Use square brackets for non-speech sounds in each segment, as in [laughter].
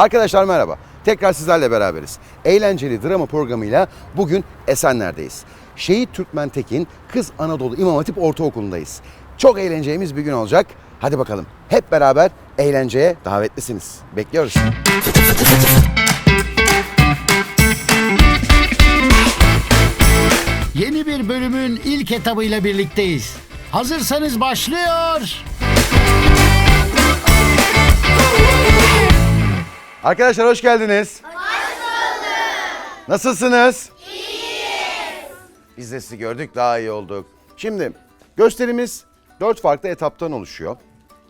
Arkadaşlar merhaba. Tekrar sizlerle beraberiz. Eğlenceli drama programıyla bugün Esenler'deyiz. Şehit Türkmen Tekin Kız Anadolu İmam Hatip Ortaokulu'ndayız. Çok eğleneceğimiz bir gün olacak. Hadi bakalım hep beraber eğlenceye davetlisiniz. Bekliyoruz. Yeni bir bölümün ilk etabıyla birlikteyiz. Hazırsanız başlıyor. Arkadaşlar hoş geldiniz. Hoş bulduk. Nasılsınız? İyiyiz. Biz de sizi gördük daha iyi olduk. Şimdi gösterimiz dört farklı etaptan oluşuyor.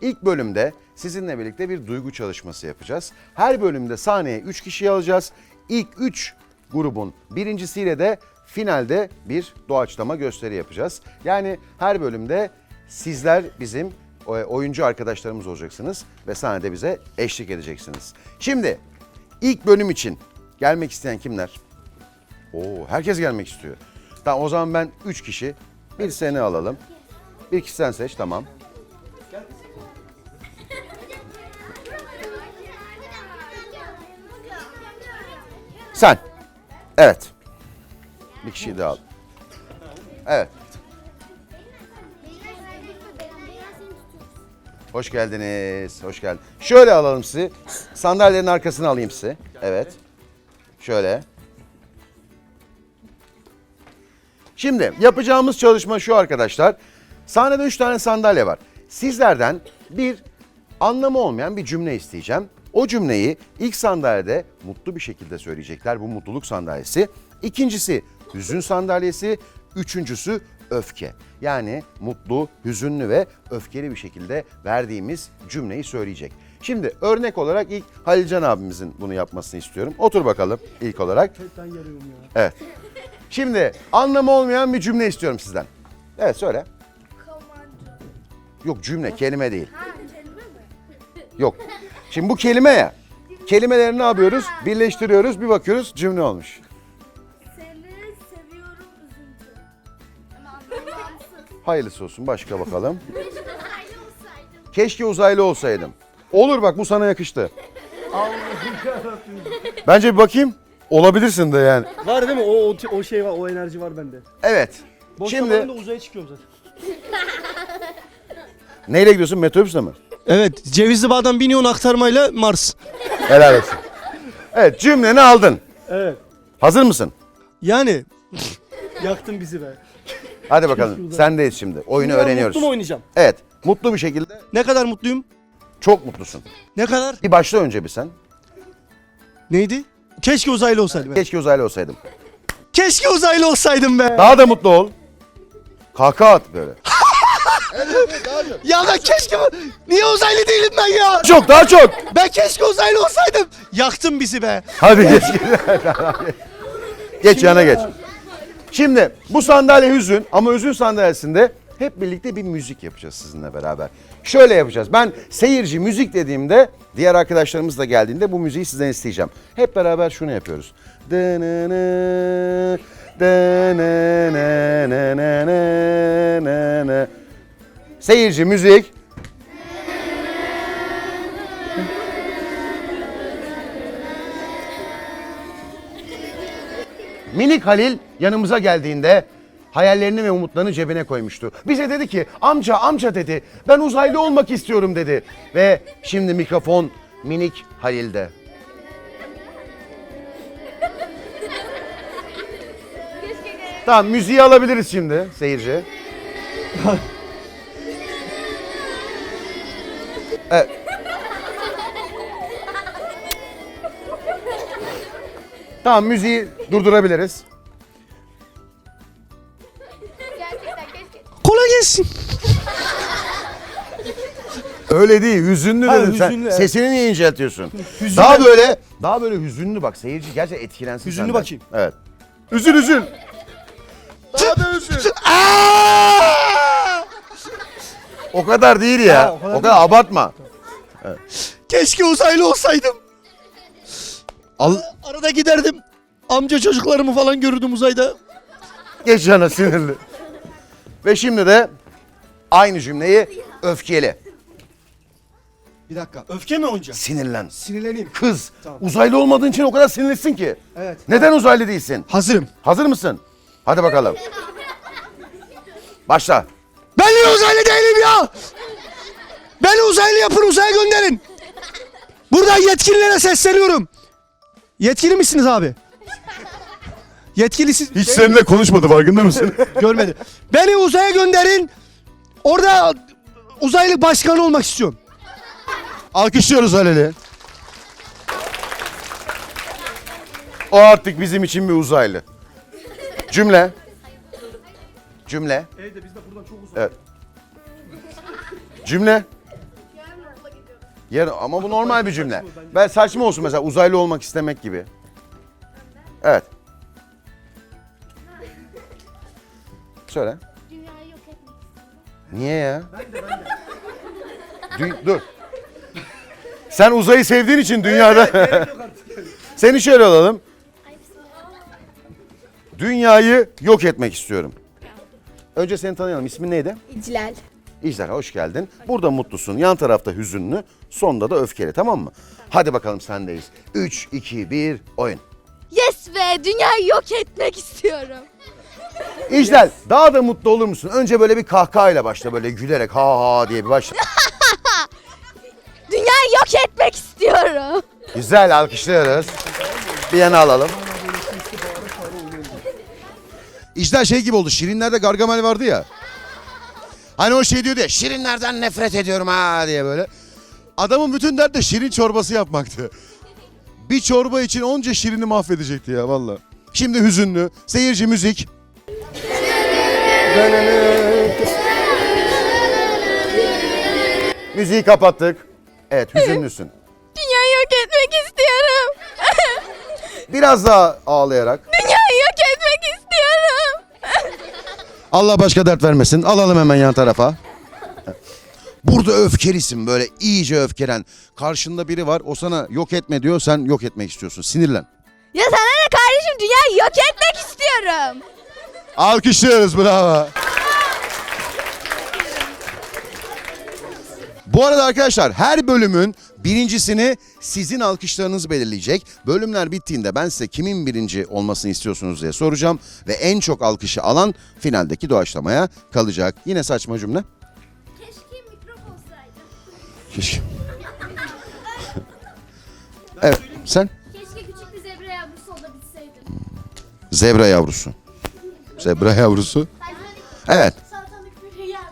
İlk bölümde sizinle birlikte bir duygu çalışması yapacağız. Her bölümde sahneye 3 kişiyi alacağız. İlk 3 grubun birincisiyle de finalde bir doğaçlama gösteri yapacağız. Yani her bölümde sizler bizim oyuncu arkadaşlarımız olacaksınız ve sahnede bize eşlik edeceksiniz. Şimdi ilk bölüm için gelmek isteyen kimler? Oo, herkes gelmek istiyor. Tamam o zaman ben 3 kişi bir seni alalım. Bir kişi sen seç tamam. Sen. Evet. Bir kişiyi daha al. Evet. Hoş geldiniz. Hoş geldin. Şöyle alalım sizi. Sandalyelerin arkasına alayım sizi. Evet. Şöyle. Şimdi yapacağımız çalışma şu arkadaşlar. Sahnede üç tane sandalye var. Sizlerden bir anlamı olmayan bir cümle isteyeceğim. O cümleyi ilk sandalyede mutlu bir şekilde söyleyecekler. Bu mutluluk sandalyesi. İkincisi hüzün sandalyesi. Üçüncüsü öfke. Yani mutlu, hüzünlü ve öfkeli bir şekilde verdiğimiz cümleyi söyleyecek. Şimdi örnek olarak ilk Halilcan abimizin bunu yapmasını istiyorum. Otur bakalım ilk olarak. Evet. Şimdi anlamı olmayan bir cümle istiyorum sizden. Evet söyle. Yok cümle, kelime değil. Yok. Şimdi bu kelime ya. [laughs] Kelimeleri ne yapıyoruz? Birleştiriyoruz, bir bakıyoruz cümle olmuş. Hayırlısı olsun. Başka bakalım. [laughs] Keşke uzaylı olsaydım. Olur bak bu sana yakıştı. Bence bir bakayım. Olabilirsin de yani. Var değil mi? O, o, o şey var, o enerji var bende. Evet. Boş Şimdi zamanımda uzaya çıkıyorum zaten. [laughs] neyle gidiyorsun? Metrobüsle mi? Evet, Cevizli Bağ'dan biniyorsun aktarmayla Mars. Helal olsun. Evet cümleni aldın. Evet. Hazır mısın? Yani yaktın bizi be. Hadi bakalım. Sendeyiz şimdi. Oyunu Ben öğreniyoruz. Mutlu mu oynayacağım? Evet. Mutlu bir şekilde Ne kadar mutluyum? çok mutlusun. Ne kadar? Bir başla önce bir sen. Neydi? Keşke uzaylı olsaydım. Keşke uzaylı olsaydım. Keşke uzaylı olsaydım be. Daha da mutlu ol. Kahkaha at böyle. [laughs] Ya ben keşke... Niye uzaylı değilim ben ya? Çok daha çok. Ben keşke uzaylı olsaydım. Yaktın bizi be. Hadi geç. [laughs] geç yana geç. Şimdi bu sandalye hüzün ama hüzün sandalyesinde hep birlikte bir müzik yapacağız sizinle beraber. Şöyle yapacağız. Ben seyirci müzik dediğimde diğer arkadaşlarımız da geldiğinde bu müziği sizden isteyeceğim. Hep beraber şunu yapıyoruz. Seyirci müzik. Minik Halil yanımıza geldiğinde hayallerini ve umutlarını cebine koymuştu. Bize dedi ki amca amca dedi ben uzaylı olmak istiyorum dedi. Ve şimdi mikrofon minik Halil'de. Tamam müziği alabiliriz şimdi seyirci. [laughs] Evet. Tamam müziği durdurabiliriz. Gerçekten keşke. Kolay gelsin. Öyle değil, hüzünlü Ha, dedim. Sen hüzünlü, evet. sesini niye inceltiyorsun? Hüzünlü. Daha böyle, daha böyle hüzünlü bak. Seyirci gerçekten etkilensin Hüzünlü senden. bakayım. Evet. Üzül üzül. Daha da üzül. o kadar değil ya. Ha, o o kadar, kadar değil. abartma. Keşke uzaylı olsaydım. Al. Arada giderdim. Amca çocuklarımı falan görürdüm uzayda. Geç yana sinirli. Ve şimdi de aynı cümleyi öfkeli. Bir dakika. Öfke mi oynayacağız? Sinirlen. Sinirleneyim. Kız, Tamam. uzaylı olmadığın için o kadar sinirlisin ki. Evet. Neden uzaylı değilsin? Hazırım. Hazır mısın? Hadi bakalım. Başla. Ben niye uzaylı değilim ya? Beni uzaylı yapın uzaya gönderin. Buradan yetkililere sesleniyorum. Yetkili misiniz abi? Yetkilisi Hiç seninle konuşmadı farkında mısın? [laughs] görmedi. Beni uzaya gönderin. Orada uzaylı başkanı olmak istiyorum. Alkışlıyoruz Halil'i. O artık bizim için bir uzaylı. Cümle. Cümle. Evet. Cümle. Yarın ama bu normal bir cümle. Ben saçma olsun mesela uzaylı olmak istemek gibi. Evet. Söyle. Dünyayı yok etmek istiyorum. Niye ya? Dü- dur. Sen uzayı sevdiğin için dünyada... Seni şöyle alalım. Dünyayı yok etmek istiyorum. Önce seni tanıyalım. İsmin neydi? İclal. İcler hoş geldin. Burada mutlusun. Yan tarafta hüzünlü. Sonda da öfkeli tamam mı? Hadi bakalım sendeyiz. 3, 2, 1 oyun. Yes be dünyayı yok etmek istiyorum. İclal daha da mutlu olur musun? Önce böyle bir kahkahayla başla böyle gülerek ha ha diye bir başla. [laughs] Dünyayı yok etmek istiyorum. Güzel alkışlıyoruz. Bir yana alalım. İclal şey gibi oldu. Şirinler'de Gargamel vardı ya. Hani o şey diyordu ya. Şirinlerden nefret ediyorum ha diye böyle. Adamın bütün derdi de şirin çorbası yapmaktı. Bir çorba için onca şirini mahvedecekti ya valla. Şimdi hüzünlü. Seyirci müzik. Müziği kapattık. Evet hüzünlüsün. Dünyayı yok etmek istiyorum. Biraz daha ağlayarak. Dünyayı yok etmek istiyorum. Allah başka dert vermesin. Alalım hemen yan tarafa. Burada öfkelisin böyle iyice öfkelen. Karşında biri var o sana yok etme diyor sen yok etmek istiyorsun. Sinirlen. Ya sana ne kardeşim dünyayı yok etmek istiyorum. Alkışlıyoruz bravo. Bu arada arkadaşlar her bölümün birincisini sizin alkışlarınız belirleyecek. Bölümler bittiğinde ben size kimin birinci olmasını istiyorsunuz diye soracağım. Ve en çok alkışı alan finaldeki doğaçlamaya kalacak. Yine saçma cümle. Keşke mikrofon olsaydı. Keşke. [laughs] evet sen? Keşke küçük bir zebra yavrusu olabilseydim. Zebra yavrusu. Zebra yavrusu. Evet. Salatalık bir yerdi.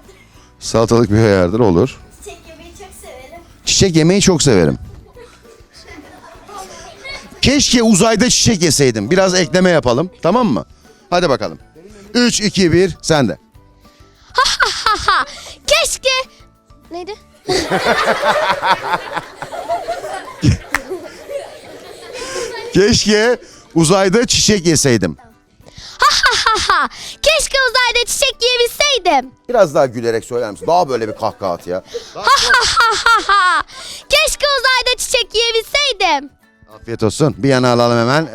Salatalık bir yerdir olur. Çiçek yemeyi çok severim. Keşke uzayda çiçek yeseydim. Biraz ekleme yapalım. Tamam mı? Hadi bakalım. 3, 2, 1 sen de. Haha. [laughs] Keşke. Neydi? [laughs] Keşke uzayda çiçek yeseydim. Keşke uzayda çiçek yiyebilseydim. Biraz daha gülerek söyler misin? Daha böyle bir kahkaha at ya. Haha. Keşke uzayda çiçek yiyebilseydim. Afiyet olsun. Bir yana alalım hemen.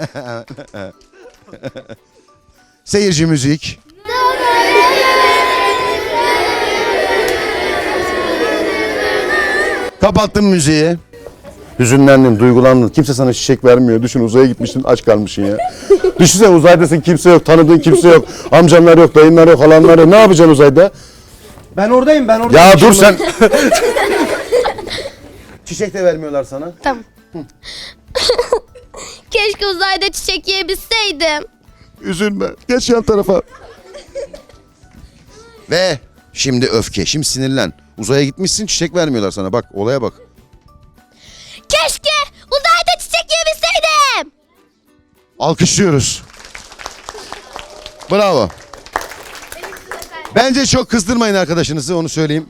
[laughs] Seyirci müzik. Kapattım müziği. Hüzünlendin, duygulandın. Kimse sana çiçek vermiyor. Düşün uzaya gitmişsin, aç kalmışsın ya. Düşünsene uzaydasın, kimse yok, tanıdığın kimse yok. Amcanlar yok, dayınlar yok, halanlar yok. Ne yapacaksın uzayda? Ben oradayım ben oradayım. Ya dur sen. [laughs] çiçek de vermiyorlar sana. Tamam. [laughs] Keşke uzayda çiçek yiyebilseydim. Üzülme. Geç yan tarafa. Ve şimdi öfke. Şimdi sinirlen. Uzaya gitmişsin çiçek vermiyorlar sana. Bak olaya bak. Keşke uzayda çiçek yiyebilseydim. Alkışlıyoruz. Bravo. Bence çok kızdırmayın arkadaşınızı onu söyleyeyim.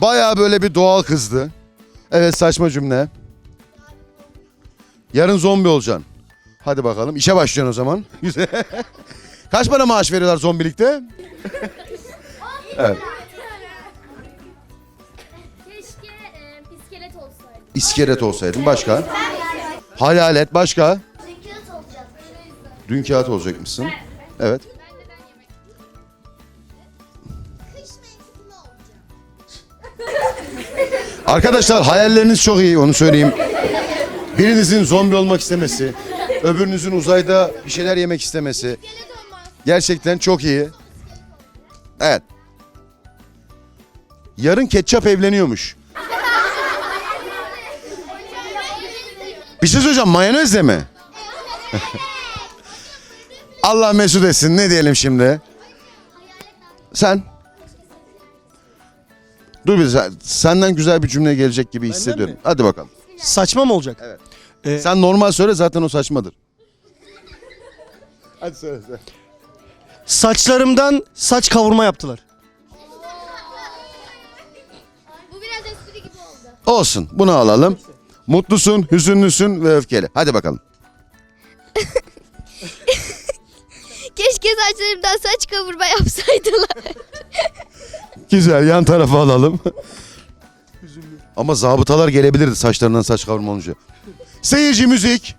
Bayağı böyle bir doğal kızdı. Evet saçma cümle. Yarın zombi olacaksın. Hadi bakalım işe başlıyorsun o zaman. [laughs] Kaç para maaş veriyorlar zombilikte? [laughs] evet. İskelet olsaydın başka. Hayalet başka. Dün kağıt olacakmışsın. Evet. Arkadaşlar hayalleriniz çok iyi onu söyleyeyim. Birinizin zombi olmak istemesi, öbürünüzün uzayda bir şeyler yemek istemesi. Gerçekten çok iyi. Evet. Yarın ketçap evleniyormuş. Bir şey söyleyeceğim mayonezle mi? [laughs] Allah mesut etsin ne diyelim şimdi? Sen? Dur bir sen- senden güzel bir cümle gelecek gibi hissediyorum. mi? Hadi bakalım. Saçma mı olacak? Evet. Ee, Sen normal söyle zaten o saçmadır. [laughs] Hadi söyle söyle. Saçlarımdan saç kavurma yaptılar. Bu biraz espri gibi oldu. Olsun bunu alalım. Mutlusun, hüzünlüsün ve öfkeli. Hadi bakalım. Keşke saçlarımdan saç kavurma yapsaydılar. Güzel yan tarafa alalım. Ama zabıtalar gelebilirdi saçlarından saç kavurma olunca. Seyirci müzik.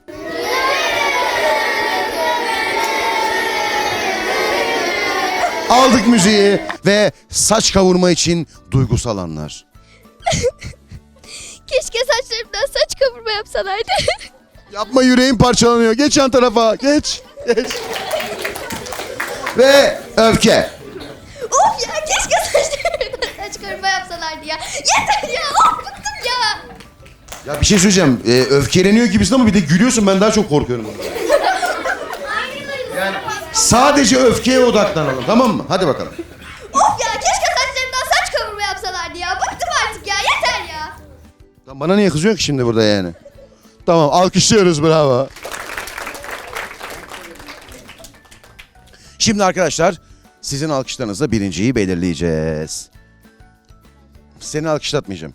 Aldık müziği ve saç kavurma için duygusal anlar. Keşke saçlarımdan saç kavurma yapsalardı. [laughs] Yapma yüreğim parçalanıyor. Geç yan tarafa. Geç. Geç. Ve öfke. of ya keşke saçlarımdan saç kavurma yapsalardı ya. Yeter ya of bıktım ya. Ya bir şey söyleyeceğim. Ee, öfkeleniyor gibisin ama bir de gülüyorsun. Ben daha çok korkuyorum. Yani sadece öfkeye odaklanalım tamam mı? Hadi bakalım. Of ya keşke saçlarımdan saç kavurma yapsalardı ya. Bıktım artık ya yeter ya. Lan bana niye kızıyorsun ki şimdi burada yani? Tamam alkışlıyoruz bravo. Şimdi arkadaşlar sizin alkışlarınızla birinciyi belirleyeceğiz. Seni alkışlatmayacağım.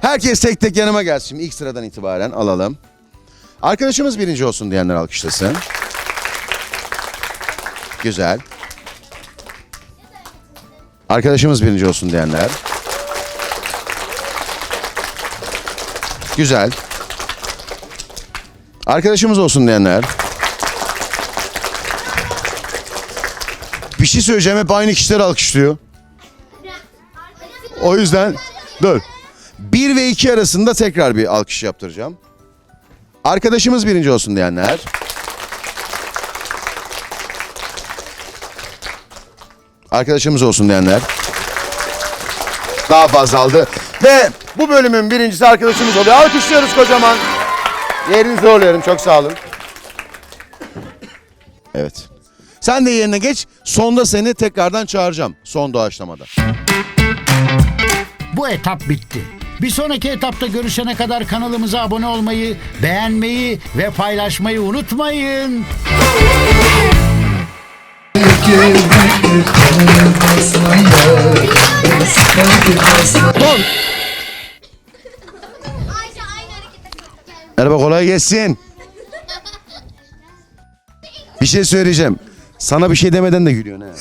Herkes tek tek yanıma gelsin. Şimdi ilk sıradan itibaren alalım. Arkadaşımız birinci olsun diyenler alkışlasın. Güzel. Arkadaşımız birinci olsun diyenler. Güzel. Arkadaşımız olsun diyenler. Bir şey söyleyeceğim hep aynı kişiler alkışlıyor. O yüzden dur. Bir ve iki arasında tekrar bir alkış yaptıracağım. Arkadaşımız birinci olsun diyenler. Arkadaşımız olsun diyenler. Daha fazla aldı. Ve bu bölümün birincisi arkadaşımız oluyor. Alkışlıyoruz kocaman. Yerinizi alıyorum. Çok sağ olun. Evet. Sen de yerine geç. Sonda seni tekrardan çağıracağım. Son doğaçlamada. Bu etap bitti. Bir sonraki etapta görüşene kadar kanalımıza abone olmayı, beğenmeyi ve paylaşmayı unutmayın. Ayşe Merhaba kolay gelsin. Bir şey söyleyeceğim. Sana bir şey demeden de gülüyorsun ha.